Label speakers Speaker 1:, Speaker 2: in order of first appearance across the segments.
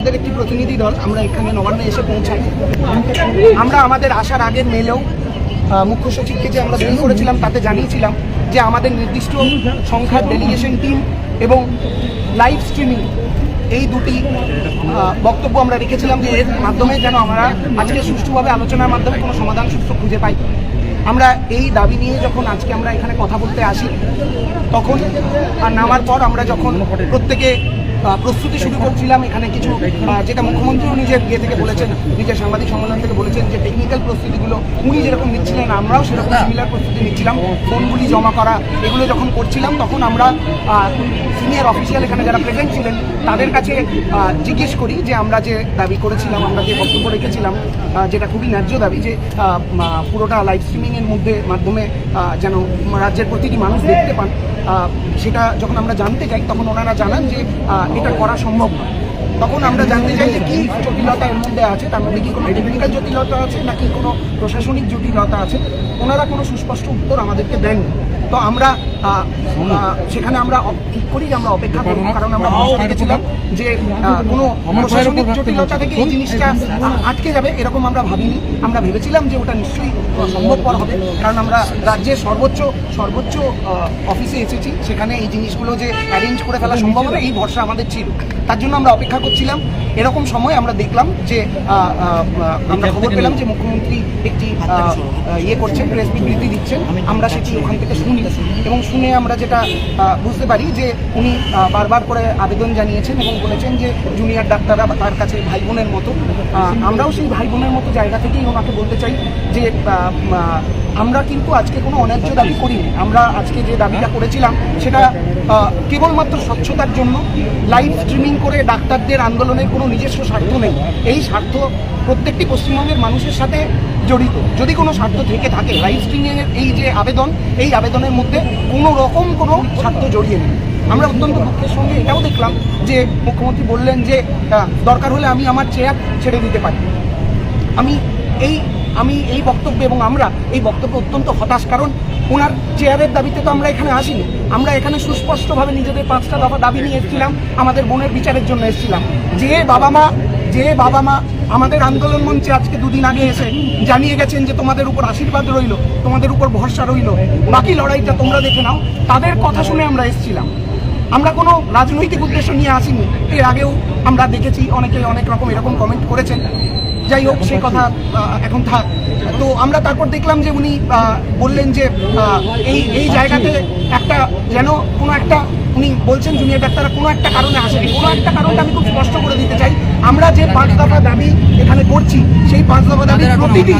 Speaker 1: আমাদের একটি প্রতিনিধি দল, আমরা এখানে নবান্নে এসে পৌঁছাই আমরা আমাদের আসার আগের মেলেও মুখ্য সচিবকে যে আমরা মেল করেছিলাম তাতে জানিয়েছিলাম যে আমাদের নির্দিষ্ট সংখ্যার ডেলিগেশন টিম এবং লাইভ স্ট্রিমিং এই দুটি বক্তব্য আমরা রেখেছিলাম যে এর মাধ্যমে যেন আমরা আজকে সুষ্ঠুভাবে আলোচনার মাধ্যমে কোনো সমাধান সূত্র খুঁজে পাই। আমরা এই দাবি নিয়ে যখন আজকে আমরা এখানে কথা বলতে আসি, তখন আর নামার পর আমরা যখন প্রত্যেকে প্রস্তুতি শুরু করছিলাম। এখানে কিছু যেটা মুখ্যমন্ত্রীও নিজের ইয়ে থেকে বলেছেন নিজের সাংবাদিক সম্মেলন থেকে বলেছেন যে টেকনিক্যাল প্রস্তুতিগুলো উনি যেরকম নিচ্ছিলেন আমরাও সেরকম সিমিলার প্রস্তুতি নিচ্ছিলাম। ফোনগুলি জমা করা এগুলো যখন করছিলাম তখন আমরা সিনিয়র অফিসিয়াল এখানে যারা প্রেজেন্ট ছিলেন তাদের কাছে জিজ্ঞেস করি যে আমরা যে দাবি করেছিলাম আমরা যে বক্তব্য রেখেছিলাম যেটা খুবই ন্যায্য দাবি যে পুরোটা লাইভ স্ট্রিমিংয়ের মধ্যে মাধ্যমে যেন রাজ্যের প্রতিটি মানুষ দেখতে পান। সেটা যখন আমরা জানতে চাই, তখন ওনারা জানান যে এটা করা সম্ভব নয়। তখন আমরা জানতে চাই যে কি জটিলতা এর মধ্যে আছে, তার মধ্যে কি কোনো টেকনিক্যাল জটিলতা আছে, নাকি কোনো প্রশাসনিক জটিলতা আছে। ওনারা কোনো সুস্পষ্ট উত্তর আমাদেরকে দেননি। তো আমরা সেখানে আমরা ঠিক করি যে আমরা অপেক্ষা করব কারণ আমরা ভাবতে পেরেছিলাম যে কোনো প্রশাসনিক জটিলতা থেকে এই জিনিসটা আটকে যাবে এরকম আমরা ভাবিনি। আমরা ভেবেছিলাম যে ওটা নিশ্চয়ই সম্ভবপর হবে কারণ আমরা রাজ্যের সর্বোচ্চ সর্বোচ্চ অফিসে এসেছি। সেখানে এই জিনিসগুলো যে অ্যারেঞ্জ করে ফেলা সম্ভব হবে এই ভরসা আমাদের ছিল। তার জন্য আমরা অপেক্ষা করছিলাম। এরকম সময় আমরা দেখলাম যে আমরা খবর পেলাম যে মুখ্যমন্ত্রী একটি আহ, ইয়ে করছেন প্রেস বিবৃতি দিচ্ছেন। আমরা সেটি ওখান থেকে শুনি। এবং শুনে আমরা যেটা বুঝতে পারি যে উনি বারবার করে আবেদন জানিয়েছেন এবং বলেছেন যে জুনিয়র ডাক্তাররা তার কাছে ভাই বোনের মতো আমরাও সেই ভাই বোনের মতো জায়গা থেকেই ওনাকে বলতে চাই যে আমরা কিন্তু আজকে কোনো অন্যায্য দাবি করিনি। আমরা আজকে যে দাবিটা করেছিলাম, সেটা কেবলমাত্র স্বচ্ছতার জন্য লাইভ স্ট্রিমিং করে ডাক্তারদের আন্দোলনের কোনো নিজস্ব স্বার্থ নেই। এই স্বার্থ প্রত্যেকটি পশ্চিমবঙ্গের মানুষের সাথে জড়িত। যদি কোনো স্বার্থ থেকে থাকে লাইভ স্ট্রিমিংয়ের এই যে আবেদন, এই আবেদনের মধ্যে কোনো রকম কোনো স্বার্থ জড়িয়ে নেই। আমরা অত্যন্ত দুঃখের সঙ্গে এটাও দেখলাম যে মুখ্যমন্ত্রী বললেন যে দরকার হলে আমি আমার চেয়ার ছেড়ে দিতে পারি। আমি এই আমি এই বক্তব্য এবং আমরা এই বক্তব্য অত্যন্ত হতাশ, কারণ ওনার চেয়ারের দাবিতে তো আমরা এখানে আসিনি। আমরা এখানে সুস্পষ্টভাবে নিজেদের পাঁচটা দফা দাবি নিয়ে এসেছিলাম, আমাদের বোনের বিচারের জন্য এসেছিলাম। যে বাবা মা যে বাবা মা আমাদের আন্দোলন মঞ্চে আজকে দুদিন আগে এসে জানিয়ে গেছেন যে তোমাদের উপর আশীর্বাদ রইল, তোমাদের উপর ভরসা রইল, বাকি লড়াইটা তোমরা দেখে নাও, তাদের কথা শুনে আমরা এসেছিলাম। আমরা কোনো রাজনৈতিক উদ্দেশ্য নিয়ে আসিনি। এর আগেও আমরা দেখেছি, অনেকে অনেক রকম এরকম কমেন্ট করেছেন। যাই হোক সেই কথা এখন থাক। তো আমরা তারপর দেখলাম যে উনি বললেন যে এই এই জায়গাতে একটা যেন কোনো একটা উনি বলছেন জুনিয়র ডাক্তাররা কোনো একটা কারণে আসেনি। কোনো একটা কারণটা আমি খুব স্পষ্ট করে দিতে চাই। আমরা যে পাঁচ দফা দাবি এখানে করছি সেই পাঁচ দফা দাবি প্রতিটি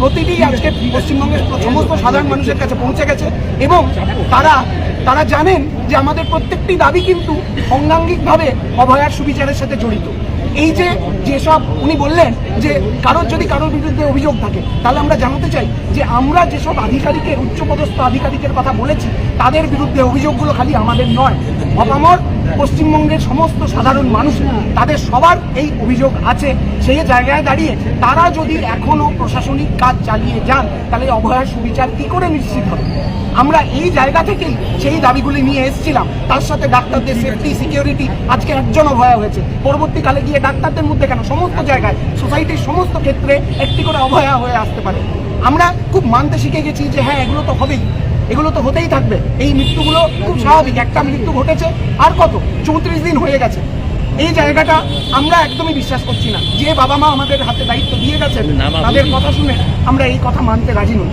Speaker 1: প্রতিটি আজকে পশ্চিমবঙ্গের সমস্ত সাধারণ মানুষের কাছে পৌঁছে গেছে এবং তারা তারা জানেন যে আমাদের প্রত্যেকটি দাবি কিন্তু অঙ্গাঙ্গিকভাবে অভয়ার সুবিচারের সাথে জড়িত। এই যে যেসব উনি বললেন যে কারোর যদি কারোর বিরুদ্ধে অভিযোগ থাকে, তাহলে আমরা জানতে চাই যে আমরা যেসব আধিকারিকের, উচ্চপদস্থ আধিকারিকের কথা বলেছি, তাদের বিরুদ্ধে অভিযোগগুলো খালি আমাদের নয়। অপামর পশ্চিমবঙ্গের সমস্ত সাধারণ মানুষ, তাদের সবার এই অভিযোগ আছে। সেই জায়গায় দাঁড়িয়ে তারা যদি এখনও প্রশাসনিক কাজ চালিয়ে যান, তাহলে অভয়ার সুবিচার কি করে নিশ্চিত হবে? আমরা এই জায়গা থেকেই সেই দাবিগুলি নিয়ে এসেছিলাম। তার সাথে ডাক্তারদের সেফটি সিকিউরিটি আজকে একজন অভয়া হয়েছে। পরবর্তীকালে গিয়ে ডাক্তারদের মধ্যে কেন? সমস্ত জায়গায় সোসাইটির সমস্ত ক্ষেত্রে একটি করে অভয়া হয়ে আসতে পারে। আমরা খুব মানতে শিখে গেছি যে হ্যাঁ এগুলো তো হবেই। এগুলো তো হতেই থাকবে। এই মৃত্যুগুলো খুব স্বাভাবিক। একটা মৃত্যু ঘটেছে আর কত? চৌত্রিশ দিন হয়ে গেছে। এই জায়গাটা আমরা একদমই বিশ্বাস করছি না। যে বাবা মা আমাদের হাতে দায়িত্ব দিয়ে গেছেন তাদের কথা শুনে আমরা এই কথা মানতে রাজি নই।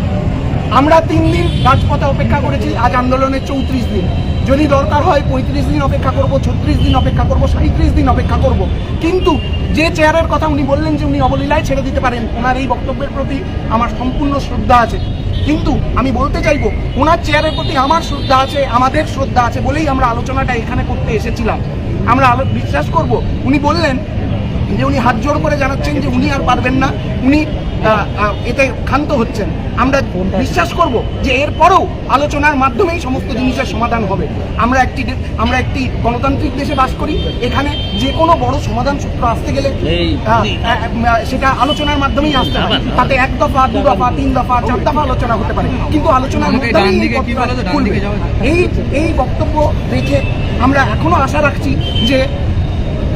Speaker 1: আমরা তিন দিন রাজপথে অপেক্ষা করেছি আজ আন্দোলনের চৌত্রিশ দিন। যদি দরকার হয় পঁয়ত্রিশ দিন অপেক্ষা করব ছত্রিশ দিন অপেক্ষা করব সাঁত্রিশ দিন অপেক্ষা করব। কিন্তু যে চেয়ারের কথা উনি বললেন যে উনি অবলীলায় ছেড়ে দিতে পারেন ওনার এই বক্তব্যের প্রতি আমার সম্পূর্ণ শ্রদ্ধা আছে। কিন্তু আমি বলতে চাইব, ওনার চেয়ারের প্রতি আমার শ্রদ্ধা আছে, আমাদের শ্রদ্ধা আছে বলেই আমরা আলোচনাটা এখানে করতে এসেছিলাম। আমরা আলো বিশ্বাস করব, উনি বললেন যে উনি হাত জোর করে জানাচ্ছেন যে উনি আর পারবেন না। উনি এতে ক্ষান্ত হচ্ছেন। আমরা বিশ্বাস করব যে এরপরেও আলোচনার মাধ্যমেই সমস্ত জিনিসের সমাধান হবে। আমরা একটি আমরা একটি গণতান্ত্রিক দেশে বাস করি এখানে যে কোনো বড় সমাধান সূত্র আসতে গেলে সেটা আলোচনার মাধ্যমেই আসতে হবে তাতে এক দফা দু দফা তিন দফা চার দফা আলোচনা হতে পারে। কিন্তু আলোচনার। এই এই বক্তব্য রেখে আমরা এখনও আশা রাখছি যে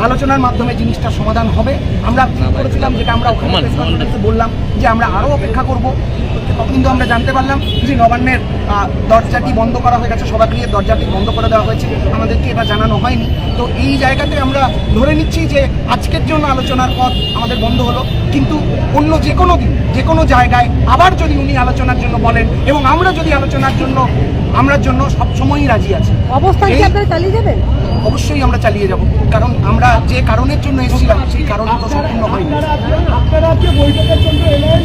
Speaker 1: আলোচনার মাধ্যমে জিনিসটা সমাধান হবে। আমরা করেছিলাম যেটা আমরা ওখানে বললাম যে আমরা আরও অপেক্ষা করব। কিন্তু আমরা জানতে পারলাম যে নবান্নের দরজাটি বন্ধ করা হয়ে গেছে সভাগৃহের দরজাটি বন্ধ করে দেওয়া হয়েছে। আমাদেরকে এটা জানানো হয়নি। তো এই জায়গাতে আমরা ধরে নিচ্ছি যে আজকের জন্য আলোচনার পথ আমাদের বন্ধ হলো। কিন্তু অন্য যে কোনো দিন যে কোনো জায়গায় আবার যদি উনি আলোচনার জন্য বলেন এবং আমরা যদি আলোচনার জন্য আমরা জন্য সবসময়ই রাজি আছি।
Speaker 2: অবস্থান কি আপনারা চালিয়ে যাবেন?
Speaker 1: অবশ্যই আমরা চালিয়ে যাব কারণ আমরা যে কারণের জন্য এসেছিলাম সেই কারণ তো সম্পূর্ণ হয়নি।
Speaker 3: আপনারা আজকে বৈঠকের জন্য এলেন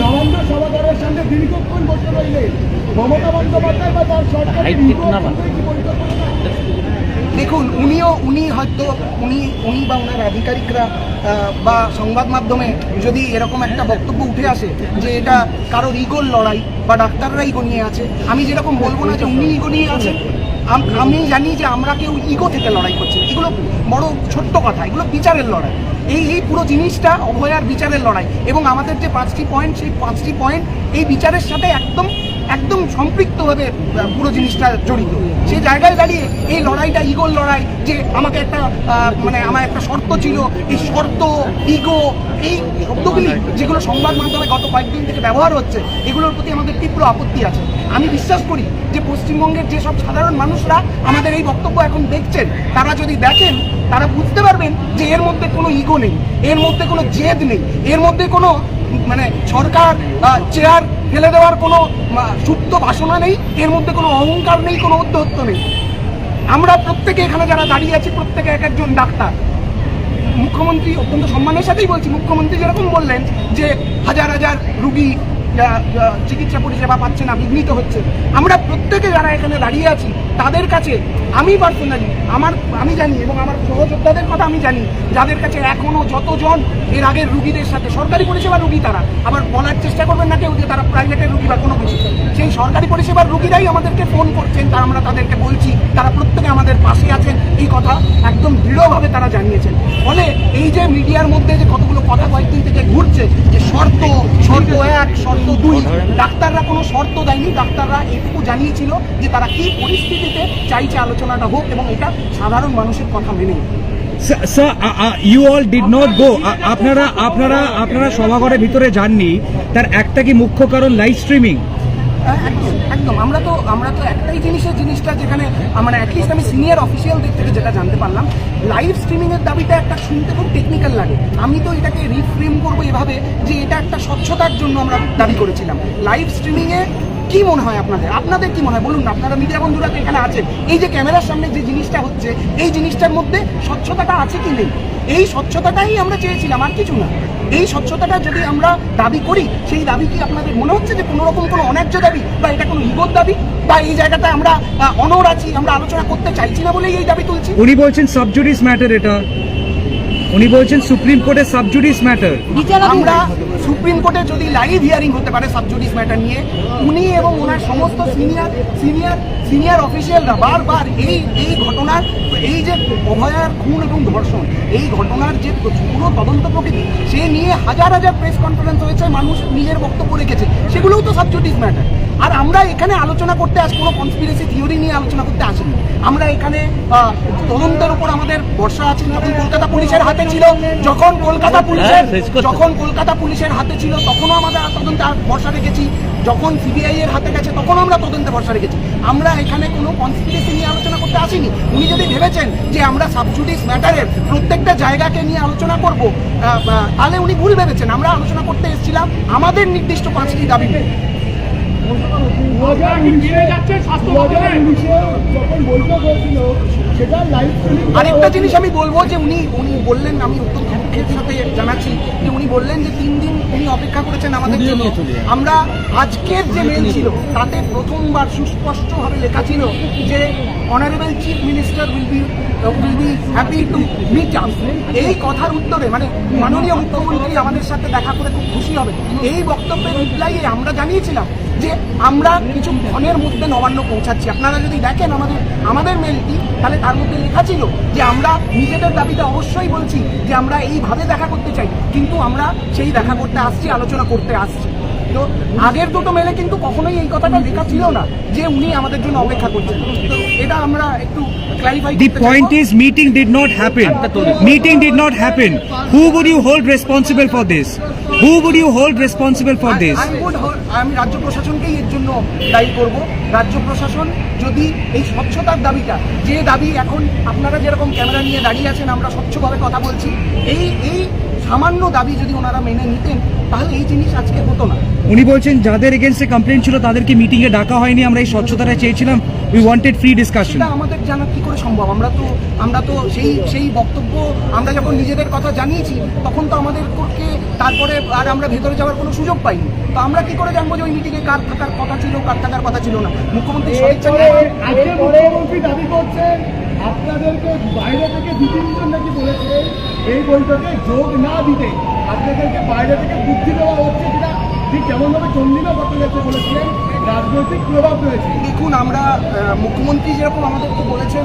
Speaker 3: নবান্ন সভাগারের সামনে দীর্ঘক্ষণ বসে রইলেন। মমতা বন্দ্যোপাধ্যায় বা তার সরকারের
Speaker 1: দেখুন, উনিও, উনি হয়তো, উনি উনি বা ওনার আধিকারিকরা বা সংবাদ মাধ্যমে যদি এরকম একটা বক্তব্য উঠে আসে যে এটা কারোর ইগোর লড়াই বা ডাক্তাররা ইগো নিয়ে আছে, আমি যেরকম বলব না যে উনি ইগো নিয়ে আছেন, আমি জানি যে আমরা কেউ ইগো থেকে লড়াই করছি এগুলো বড় ছোট্ট কথা, এগুলো বিচারের লড়াই। এই এই পুরো জিনিসটা অভয়ার বিচারের লড়াই এবং আমাদের যে পাঁচটি পয়েন্ট সেই পাঁচটি পয়েন্ট এই বিচারের সাথে একদম একদম সম্পৃক্তভাবে পুরো জিনিসটা জড়িত। সেই জায়গায় দাঁড়িয়ে এই লড়াইটা, ইগোর লড়াই, যে আমাকে একটা মানে আমার একটা শর্ত ছিল, এই শর্ত, ইগো, এই শব্দগুলি যেগুলো সংবাদ মাধ্যমে গত কয়েকদিন থেকে ব্যবহার হচ্ছে, এগুলোর প্রতি আমাদের তীব্র আপত্তি আছে। আমি বিশ্বাস করি যে পশ্চিমবঙ্গের যেসব সাধারণ মানুষরা আমাদের এই বক্তব্য এখন দেখছেন, তারা যদি দেখেন, তারা বুঝতে পারবেন যে এর মধ্যে কোনো ইগো নেই, এর মধ্যে কোনো জেদ নেই, এর মধ্যে কোনো মানে সরকার চেয়ার ফেলে দেওয়ার কোনো সুপ্ত বাসনা নেই, এর মধ্যে কোনো অহংকার নেই, কোনো অধ্যত্ব নেই। আমরা প্রত্যেকে এখানে যারা দাঁড়িয়ে আছি, প্রত্যেকে এক একজন ডাক্তার। মুখ্যমন্ত্রী অত্যন্ত সম্মানের সাথেই বলছি, মুখ্যমন্ত্রী যেরকম বললেন যে হাজার হাজার রুগী চিকিৎসা পরিষেবা পাচ্ছে না, বিঘ্নিত হচ্ছে। আমরা প্রত্যেকে যারা এখানে দাঁড়িয়ে আছি, তাদের কাছে আমি পার্সোনালি আমার, আমি জানি এবং আমার সহযোদ্ধাদের কথা আমি জানি, যাদের কাছে এখনও যতজন এর আগের রুগীদের সাথে সরকারি পরিষেবার রুগী তারা, আবার বলার চেষ্টা করবেন না কেউ যে তারা প্রাইভেটের রুগী বা কোনো কিছু। সেই সরকারি পরিষেবার রুগীরাই আমাদেরকে ফোন করছেন, তারা আমরা তাদেরকে বলছি, তারা প্রত্যেকে আমাদের পাশে আছেন, এই কথা একদম দৃঢ়ভাবে তারা জানিয়েছেন। ফলে এই যে মিডিয়ার মধ্যে যে কতগুলো কথা কয়েকদিন থেকে ঘুরছে, যে শর্ত শর্ত এক, শর্ত দুই, ডাক্তাররা কোনো শর্ত দেয়নি, ডাক্তাররা এটুকু জানিয়েছিল যে তারা কি পরিস্থিতিতে চাইছে আলোচনাটা হোক এবং এটা সাধারণ মানুষের কথা মেনে।
Speaker 4: Sir you all did not go আপনারা আপনারা আপনারা সভাঘরের ভিতরে যাননি। তার একটা কি মুখ্য কারণ লাইভ স্ট্রিমিং
Speaker 1: একদম আমরা তো আমরা তো একটাই জিনিসের জিনিসটা যেখানে মানে অ্যাটলিস্ট আমি সিনিয়র অফিসিয়াল দিক থেকে যেটা জানতে পারলাম লাইভ স্ট্রিমিং এর দাবিটা একটা শুনতে খুব টেকনিক্যাল লাগে। আমি তো এটাকে রিফ্রেম করব এভাবে যে এটা একটা স্বচ্ছতার জন্য আমরা দাবি করেছিলাম। লাইভ স্ট্রিমিং এ কি মনে হয় আপনাদের? আপনাদের কি মনে হয়? বলুন না আপনারা মিডিয়া বন্ধুরা তো এখানে আছেন। এই যে ক্যামেরার সামনে যে জিনিসটা হচ্ছে এই জিনিসটার মধ্যে স্বচ্ছতাটা আছে কি নেই? এই স্বচ্ছতাটাই আমরা চেয়েছিলাম আর কিছু না। এই স্বচ্ছতাটা যদি আমরা দাবি করি সেই দাবি কি আপনাদের মনে হচ্ছে যে কোনো রকম কোনো অন্যায্য দাবি বা এটা কোনো ইগোর দাবি? বা এই জায়গাটা আমরা অনর আছি আমরা আলোচনা করতে চাইছি না বলেই এই দাবি তুলছি?
Speaker 4: উনি বলছেন সাবজুডিস ম্যাটার এটা। উনি বলছেন সুপ্রিম কোর্টের সাবজুডিস ম্যাটার।
Speaker 1: আমরা সুপ্রিম কোর্টে যদি লাইভ হিয়ারিং হতে পারে সাবজুডিস ম্যাটার নিয়ে, উনি এবং ওনার সমস্ত সিনিয়র সিনিয়র সিনিয়র অফিসিয়ালরা বারবার এই এই ঘটনার, এই যে অভয়ার খুন এবং ধর্ষণ, এই ঘটনার যে পুরো তদন্ত প্রকৃতি, সে নিয়ে হাজার হাজার প্রেস কনফারেন্স হয়েছে, মানুষ নিজের বক্তব্য রেখেছে, সেগুলোও তো সাবজুডিস ম্যাটার আর আমরা এখানে আলোচনা করতে আস কোনো কনস্পিরেসি থিওরি নিয়ে আলোচনা করতে আসিনি। আমরা এখানে তদন্তের উপর আমাদের ভরসা আছে। যখন কলকাতা পুলিশের হাতে ছিল যখন কলকাতা পুলিশের যখন কলকাতা পুলিশের হাতে ছিল তখনও আমাদের তদন্তে ভরসা রেখেছি। যখন সিবিআই এর হাতে গেছে তখন আমরা তদন্তে ভরসা রেখেছি। আমরা এখানে কোনো কনস্পিরেসি নিয়ে আলোচনা করতে আসিনি। উনি যদি ভেবেছেন যে আমরা সাবজুডিস ম্যাটারের প্রত্যেকটা জায়গাকে নিয়ে আলোচনা করব তাহলে উনি ভুল ভেবেছেন। আমরা আলোচনা করতে এসেছিলাম আমাদের নির্দিষ্ট পাঁচটি দাবি নিয়ে।
Speaker 3: যখন বৈঠক হয়েছিল
Speaker 1: আরেকটা জিনিস আমি বলব যে উনি উনি বললেন আমি অত্যন্ত দুঃখের সাথে জানাচ্ছি যে উনি বললেন যে তিন দিন উনি অপেক্ষা করেছেন আমাদের জন্য। আমরা আজকের যে মেল ছিল তাতে প্রথমবার সুস্পষ্টভাবে লেখা ছিল যে honourable chief minister will be will be happy to meet up এই কথার উত্তরে মানে মাননীয় মুখ্যমন্ত্রী আমাদের সাথে দেখা করে খুব খুশি হবে। এই বক্তব্যের রিপ্লাইয়ে আমরা জানিয়েছিলাম যে আমরা কিছু ক্ষণের মধ্যে নবান্ন পৌঁছাচ্ছি। আপনারা যদি দেখেন আমাদের আমাদের মেলটি তাহলে তার মধ্যে লেখা ছিল যে আমরা নিজেদের দাবিতে অবশ্যই বলছি যে আমরা এইভাবে দেখা করতে চাই কিন্তু আমরা সেই দেখা করতে আসছি আলোচনা করতে আসছি তো আগের দুটো মেলে কিন্তু কখনোই এই কথাটা লেখা ছিল না যে উনি আমাদের জন্য অপেক্ষা করছেন তো এটা আমরা একটু
Speaker 4: The point is meeting did not happen. Meeting did not happen. Who would you hold responsible for this? Who would you hold responsible for this?
Speaker 1: I would hold- আমি রাজ্য প্রশাসনকেই এর জন্য দায়ী করব রাজ্য প্রশাসন যদি এই স্বচ্ছতার দাবিটা যে দাবি এখন আপনারা যেরকম ক্যামেরা নিয়ে দাঁড়িয়ে আছেন আমরা স্বচ্ছভাবে কথা বলছি এই এই সামান্য দাবি যদি ওনারা মেনে নিতেন তাহলে এই জিনিস আজকে হতো না
Speaker 4: উনি বলছেন যাদের এগেনস্টে কমপ্লেন ছিল তাদেরকে মিটিং এ ডাকা হয়নি আমরা এই স্বচ্ছতাটা চেয়েছিলাম। উই ওয়ান্টেড ফ্রি ডিসকাশন
Speaker 1: সেটা আমাদের জানা কি করে সম্ভব? আমরা তো আমরা তো সেই সেই বক্তব্য আমরা যখন নিজেদের কথা জানিয়েছি তখন তো আমাদের আমাদেরকে তারপরে আর আমরা ভেতরে যাওয়ার কোনো সুযোগ পাইনি। তো আমরা কি করে জানব যে ওই মিটিংয়ে কার থাকার কথা ছিল কার থাকার কথা ছিল না? মুখ্যমন্ত্রী সদিচ্ছা নিয়ে
Speaker 3: আজকে মুখ্যমন্ত্রী দাবি করছেন আপনাদেরকে বাইরে থেকে দু তিনজন নাকি বলেছে এই বৈঠকে যোগ না দিতে। আপনাদেরকে বাইরে থেকে বুদ্ধি দেওয়া হচ্ছে যেটা ঠিক যেমনভাবে চন্ডিলা ভট্টাচার্য বলেছিলেন রাজনৈতিক প্রভাব রয়েছে।
Speaker 1: দেখুন, আমরা মুখ্যমন্ত্রী যেরকম আমাদেরকে বলেছেন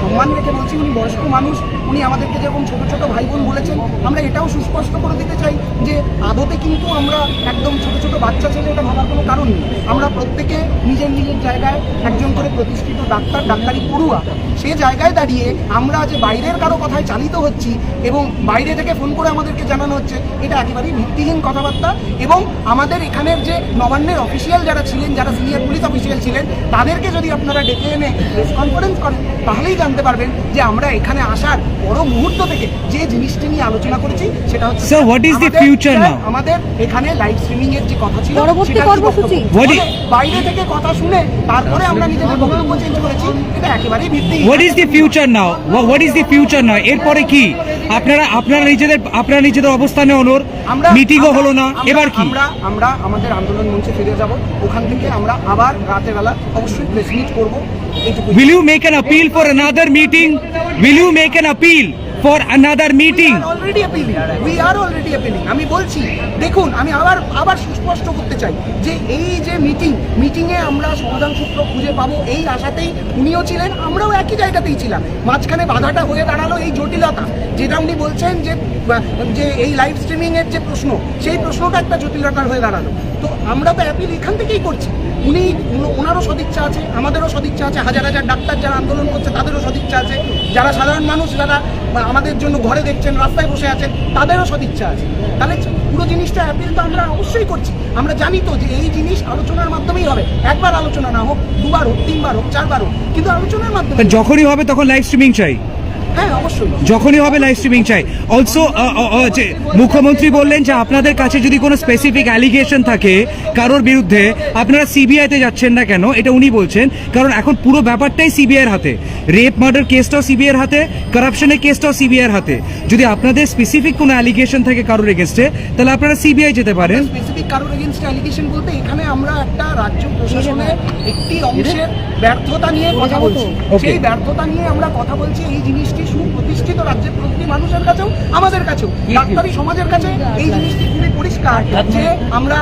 Speaker 1: সম্মান রেখে বলছি, উনি বয়স্ক মানুষ, উনি আমাদেরকে যেরকম ছোট ছোট ভাই বোন বলেছেন, আমরা এটাও সুস্পষ্ট করে দিতে চাই যে আদতে কিন্তু আমরা একদম ছোট ছোট বাচ্চা ছেলে, এটা ভাবার কোনো কারণ নেই। আমরা প্রত্যেকে নিজের নিজের জায়গায় একজন করে প্রতিষ্ঠিত ডাক্তার, ডাক্তারি পড়ুয়া, সে জায়গায় দাঁড়িয়ে আমরা যে বাইরের কারও কথায় চালিত হচ্ছি এবং বাইরে থেকে ফোন করে আমাদেরকে জানানো হচ্ছে, এটা একেবারেই ভিত্তিহীন কথাবার্তা এবং আমাদের এখানের যে নবান্নের অফিসিয়াল যারা ছিলেন যারা সিনিয়র পুলিশ অফিসিয়াল ছিলেন তাদেরকে যদি আপনারা ডেকে এনে প্রেস কনফারেন্স করেন তাহলেই জানতে পারবেন যে আমরা এখানে আসার বড় মুহূর্ত থেকে যে জিনিসটি নিয়ে আলোচনা করেছি সেটা হচ্ছে
Speaker 4: is the
Speaker 1: আমাদের-
Speaker 4: future
Speaker 1: স্যার, আমাদের এখানে লাইভ স্ট্রিমিং এর যে কথা ছিল
Speaker 2: পরবর্তী কর্মসূচি?
Speaker 1: বাইরে থেকে কথা শুনে তারপরে আমরা নিজেদের বক্তব্য চেঞ্জ করেছি এটা একেবারেই ভিত্তিহীন।
Speaker 4: What is the future now what is the future now এরপরে কি? আপনারা আপনারা নিজেদের আপনারা নিজেদের অবস্থানে অনুর
Speaker 1: আমরা
Speaker 4: মিটিংও হলো না। এবার কি?
Speaker 1: আমরা আমরা আমাদের আন্দোলন মঞ্চে ফিরে যাব। ওখান থেকে আমরা আবার রাতের বেলা অবশ্যই প্রেস মিট করব।
Speaker 4: will you make an appeal for another meeting? Will you make an appeal for another meeting?
Speaker 1: Already appealing we are already appealing আমি বলছি দেখুন আমি আবার আবার সুস্পষ্ট করতে চাই যে এই যে মিটিং মিটিংয়ে আমরা সমাধান সূত্র খুঁজে পাবো এই আশাতেই উনিও ছিলেন আমরাও একই জায়গাতেই ছিলাম। মাঝখানে বাধাটা হয়ে দাঁড়াল এই জটিলতা। যেটা উনি বলছেন যে যে এই লাইভ স্ট্রিমিং এর যে প্রশ্ন সেই প্রশ্নটা একটা জটিলতার হয়ে দাঁড়াল। তো আমরা তো অ্যাপিল এখান থেকেই করছি। উনি ওনারও সদিচ্ছা আছে, আমাদেরও সদিচ্ছা আছে, হাজার হাজার ডাক্তার যারা আন্দোলন করছে, তাদেরও সদিচ্ছা আছে। যারা সাধারণ মানুষ, যারা আমাদের জন্য ঘরে দেখছেন, রাস্তায় বসে আছেন, তাদেরও সদিচ্ছা আছে। তাহলে পুরো জিনিসটা অ্যাপিল তো আমরা অবশ্যই করছি। আমরা জানি তো যে এই জিনিস আলোচনার মাধ্যমেই হবে। একবার আলোচনা না হোক, দুবার হোক, তিনবার হোক, চারবার হোক, কিন্তু আলোচনার মাধ্যমে
Speaker 4: যখনই হবে তখন লাইভ স্ট্রিমিং চাই। যখনই হবে লাইভ স্ট্রিমিং চাই। অলসো মুখ্যমন্ত্রী বললেন যে আপনাদের কাছে যদি কোনো স্পেসিফিক অ্যালিগেশন থাকে কারোর বিরুদ্ধে আপনারা সিবিআইতে যাচ্ছেন না কেন? এটা উনি বলছেন। কারণ এখন পুরো ব্যাপারটাই সিবিআইয়ের হাতে। রেপ মার্ডার কেসটাও সিবিআইয়ের হাতে করাপশনের কেসটাও সিবিআইয়ের হাতে। যদি আপনাদের স্পেসিফিক কোনো অ্যালিগেশন থাকে কারোর এগেনস্টে তাহলে আপনারা সিবিআই যেতে পারেন।
Speaker 1: স্পেসিফিক কারোর এগেনস্ট অ্যালিগেশন বলতে এখানে আমরা একটা রাজ্য প্রশাসনের একটি অংশের ব্যর্থতা নিয়ে কথা বলছি। সেই ব্যর্থতা নিয়ে আমরা কথা বলছি। এই জিনিসটি সুপ্রতিষ্ঠিত রাজ্যের প্রতিটি মানুষের কাছেও আমাদের কাছেও ডাক্তারি সমাজের কাছে এই জিনিসটি খুবই পরিষ্কার যে আমরা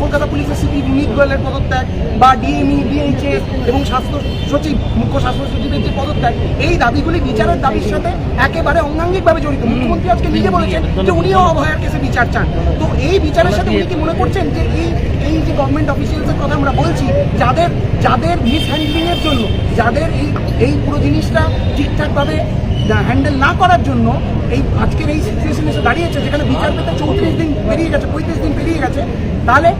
Speaker 1: কলকাতা পুলিশের সিপি বিনীত গোয়েলের পদত্যাগ বা ডিএমই ডিএইচএস এবং স্বাস্থ্য সচিব মুখ্য স্বাস্থ্য সচিবের যে পদত্যাগ এই দাবিগুলি বিচারের দাবির সাথে একেবারে অঙ্গাঙ্গিকভাবে জড়িত। মুখ্যমন্ত্রী আজকে নিজে বলেছেন যে উনিও অভয়ার কেসে বিচার চান। তো এই বিচারের সাথে উনি কি মনে করছেন যে এই এই যে গভর্নমেন্ট অফিসিয়ালসের কথা আমরা বলছি যাদের যাদের মিস এর জন্য যাদের এই এই পুরো জিনিসটা ঠিকঠাকভাবে হ্যান্ডেল না করার জন্য এই আজকের এই সিচুয়েশন এসে দাঁড়িয়েছে যেখানে বিচার পেতে চৌত্রিশ দিন পেরিয়ে গেছে পঁয়ত্রিশ দিন পেরিয়ে গেছে তাহলে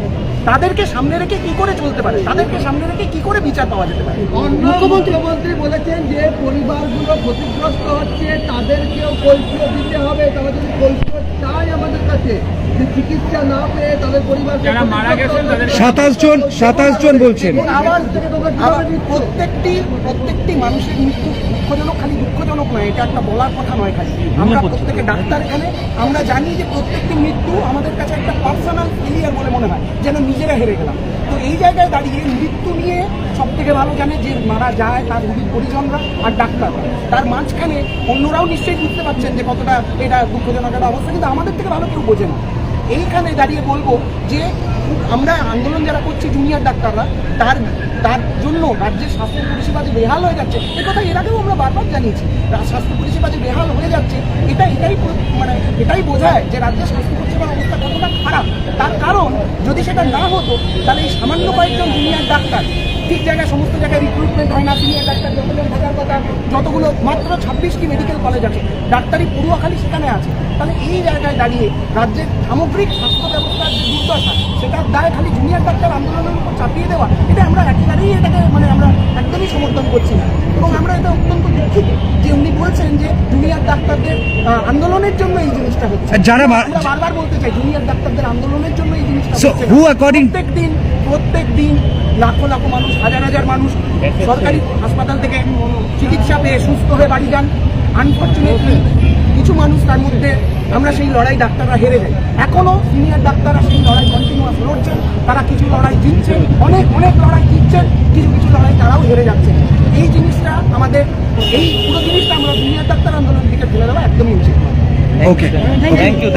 Speaker 1: তাদেরকে সামনে রেখে কি করে চলতে পারে? তাদেরকে সামনে রেখে কি করে বিচার পাওয়া যেতে পারে?
Speaker 3: মুখ্যমন্ত্রী বলেছেন যে পরিবারগুলো ক্ষতিগ্রস্ত হচ্ছে তাদেরকেও কৈফিয়ত দিতে হবে তারা যদি কৈফিয়ত চায় আমাদের কাছে চিকিৎসা না পেয়ে তাদের পরিবার যারা মারা গেছেন তাদের
Speaker 4: সাতাশ জন সাতাশ জন বলছেন।
Speaker 1: আবার প্রত্যেকটি প্রত্যেকটি মানুষের মৃত্যু দুঃখজনক খালি দুঃখজনক নয় এটা একটা বলার কথা নয় খালি। আমরা প্রত্যেকে ডাক্তার এখানে আমরা জানি যে প্রত্যেকটি মৃত্যু আমাদের কাছে একটা পার্সোনাল ফেলিয়ার বলে মনে হয় যেন নিজেরা হেরে গেলাম। তো এই জায়গায় দাঁড়িয়ে মৃত্যু নিয়ে সব থেকে ভালো জানে যে মারা যায় তার রোগীর পরিজনরা আর ডাক্তাররা তার মাঝখানে অন্যরাও নিশ্চয়ই বুঝতে পারছেন যে কতটা এটা দুঃখজনক একটা অবস্থা কিন্তু আমাদের থেকে ভালো কেউ বোঝে না। এইখানে দাঁড়িয়ে বলব যে আমরা আন্দোলন যারা করছি জুনিয়র ডাক্তাররা, তার তার জন্য রাজ্যের স্বাস্থ্য পরিষেবা যে বেহাল হয়ে যাচ্ছে, এ কথা এর আগেও আমরা বারবার জানিয়েছি স্বাস্থ্য পরিষেবা যে বেহাল হয়ে যাচ্ছে, এটা, এটাই মানে এটাই বোঝায় যে রাজ্যের স্বাস্থ্য পরিষেবার অবস্থা কতটা খারাপ। তার কারণ, যদি সেটা না হতো, তাহলে এই সামান্য কয়েকজন জুনিয়র ডাক্তার, ঠিক জায়গায় সমস্ত জায়গায় রিক্রুটমেন্ট হয় না সিনিয়র ডাক্তার যতজন থাকার কথা, যতগুলো মাত্র ছাব্বিশটি মেডিকেল কলেজ আছে, ডাক্তারি পড়ুয়াখালী সেখানে আছে। তাহলে এই জায়গায় দাঁড়িয়ে রাজ্যের সামগ্রিক স্বাস্থ্য ব্যবস্থার যে দুর্দশা সেটার দায় খালি জুনিয়র ডাক্তার আন্দোলনের উপর চাপিয়ে দেওয়া এটা আমরা একেবারেই এটাকে মানে আমরা একদমই সমর্থন করছি না। এবং আমরা এটা অত্যন্ত দুঃখিত যে উনি বলছেন যে জুনিয়র ডাক্তারদের আন্দোলনের জন্য এই জিনিসটা হচ্ছে।
Speaker 4: যারা
Speaker 1: বারবার বলতে চাই জুনিয়র ডাক্তারদের আন্দোলনের জন্য এই জিনিসটা প্রত্যেক দিন প্রত্যেক দিন লাখো লাখো মানুষ হাজার হাজার মানুষ সরকারি হাসপাতাল থেকে চিকিৎসা পেয়ে সুস্থ হয়ে বাড়ি যান। আনফর্চুনেটলি কিছু মানুষ তার মধ্যে আমরা সেই লড়াই ডাক্তাররা হেরে যাই এখনও সিনিয়র ডাক্তাররা সেই লড়াই কন্টিনিউয়াস লড়ছেন তারা কিছু লড়াই জিতছেন অনেক অনেক লড়াই জিতছেন কিছু কিছু লড়াই তারাও হেরে যাচ্ছে এই জিনিসটা আমাদের এই পুরো জিনিসটা আমরা সিনিয়র ডাক্তার আন্দোলনের দিকে ফেলে দেওয়া একদমই উচিত।
Speaker 4: Okay
Speaker 2: thank you.